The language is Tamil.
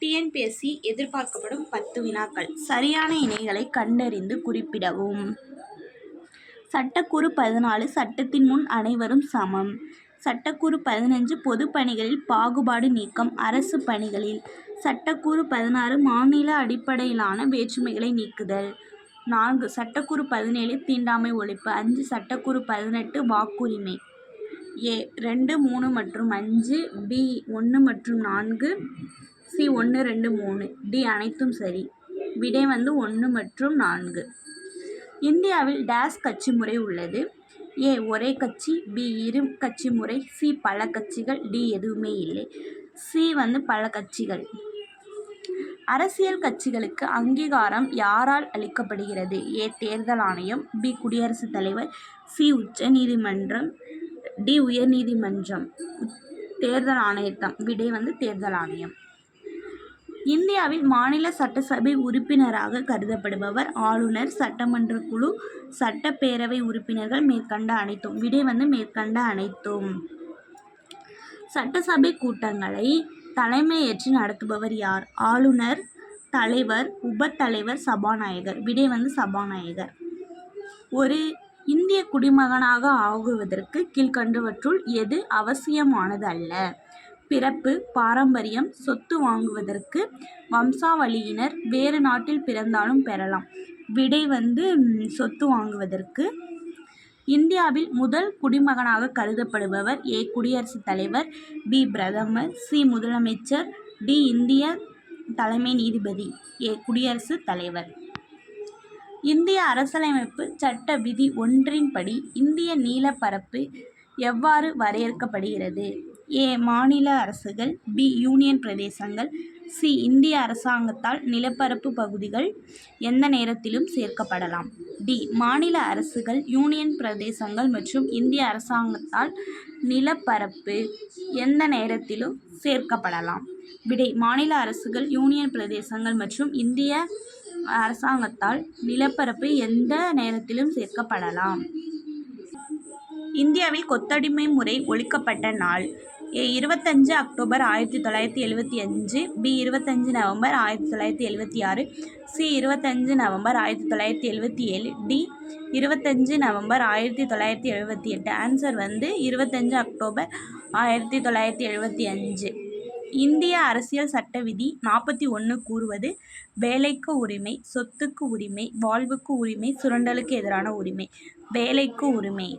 டிஎன்பிஎஸ்சி எதிர்பார்க்கப்படும் பத்து வினாக்கள். சரியான இணைகளை கண்டறிந்து குறிப்பிடவும். சட்டக்கூறு பதினாலு சட்டத்தின் முன் அனைவரும் சமம். சட்டக்கூறு பதினஞ்சு பொதுப்பணிகளில் பாகுபாடு நீக்கம் அரசு பணிகளில். சட்டக்கூறு பதினாறு மாநில அடிப்படையிலான வேற்றுமைகளை நீக்குதல். நான்கு சட்டக்கூறு பதினேழு தீண்டாமை ஒழிப்பு. அஞ்சு சட்டக்கூறு பதினெட்டு வாக்குரிமை. ஏ ரெண்டு மூணு மற்றும் அஞ்சு பி ஒன்று மற்றும் நான்கு சி ஒன்று ரெண்டு மூணு. டி அனைத்தும் சரி. விடை வந்து ஒன்று மற்றும் நான்கு. இந்தியாவில் டேஸ் கட்சி முறை உள்ளது. ஏ ஒரே கட்சி. பி இரு கட்சி முறை. சி பல கட்சிகள். டி எதுவுமே இல்லை. சி வந்து பல கட்சிகள். அரசியல் கட்சிகளுக்கு அங்கீகாரம் யாரால் அளிக்கப்படுகிறது? ஏ தேர்தல் ஆணையம். பி குடியரசுத் தலைவர். சி உச்ச நீதிமன்றம் டி உயர்நீதிமன்றம். தேர்தல் ஆணையத்தம். விடை வந்து தேர்தல் ஆணையம். இந்தியாவில் மாநில சட்டசபை உறுப்பினராக கருதப்படுபவர் ஆளுநர் சட்டமன்ற குழு சட்டப்பேரவை உறுப்பினர்கள் மேற்கண்ட அனைத்தும். விடை வந்து மேற்கண்ட அனைத்தும். சட்டசபை கூட்டங்களை தலைமையேற்று நடத்துபவர் யார்? ஆளுநர் தலைவர் உபத்தலைவர் சபாநாயகர். விடை வந்து சபாநாயகர். ஒரு இந்திய குடிமகனாக ஆகுவதற்கு கீழ்கண்டவற்றுள் எது அவசியமானது அல்ல பிறப்பு பாரம்பரியம் சொத்து வாங்குவதற்கு வம்சாவளியினர் வேறு நாட்டில் பிறந்தாலும் பெறலாம். விடை வந்து சொத்து வாங்குவதற்கு. இந்தியாவில் முதல் குடிமகனாக கருதப்படுபவர் ஏ. குடியரசுத் தலைவர் பி. பிரதமர் சி. முதலமைச்சர் டி. இந்திய தலைமை நீதிபதி ஏ. குடியரசுத் தலைவர். இந்திய அரசியலமைப்பு சட்ட விதி ஒன்றின்படி இந்திய நீளப்பரப்பு எவ்வாறு வரையறுக்கப்படுகிறது? ஏ மாநில அரசுகள் பி யூனியன் பிரதேசங்கள் சி இந்திய அரசாங்கத்தால் நிலப்பரப்பு பகுதிகள் எந்த நேரத்திலும் சேர்க்கப்படலாம். டி மாநில அரசுகள் யூனியன் பிரதேசங்கள் மற்றும் இந்திய அரசாங்கத்தால் நிலப்பரப்பு எந்த நேரத்திலும் சேர்க்கப்படலாம். விடை மாநில அரசுகள் யூனியன் பிரதேசங்கள் மற்றும் இந்திய அரசாங்கத்தால் நிலப்பரப்பு எந்த நேரத்திலும் சேர்க்கப்படலாம். இந்தியாவில் கொத்தடிமை முறை ஒழிக்கப்பட்ட நாள். ஏ இருபத்தஞ்சு அக்டோபர் ஆயிரத்தி தொள்ளாயிரத்தி எழுபத்தி அஞ்சு பி இருபத்தஞ்சு நவம்பர் ஆயிரத்தி தொள்ளாயிரத்தி எழுபத்தி ஆறு சி இருபத்தஞ்சு நவம்பர் ஆயிரத்தி தொள்ளாயிரத்தி எழுபத்தி ஏழு டி இருபத்தஞ்சு நவம்பர் ஆயிரத்தி தொள்ளாயிரத்தி எழுபத்தி எட்டு. ஆன்சர் வந்து இருபத்தஞ்சு அக்டோபர் ஆயிரத்தி தொள்ளாயிரத்தி எழுபத்தி அஞ்சு. இந்திய அரசியல் சட்ட விதி நாற்பத்தி ஒன்று கூறுவது வேலைக்கு உரிமை சொத்துக்கு உரிமை வாழ்வுக்கு உரிமை சுரண்டலுக்கு எதிரான உரிமை. வேலைக்கு உரிமை.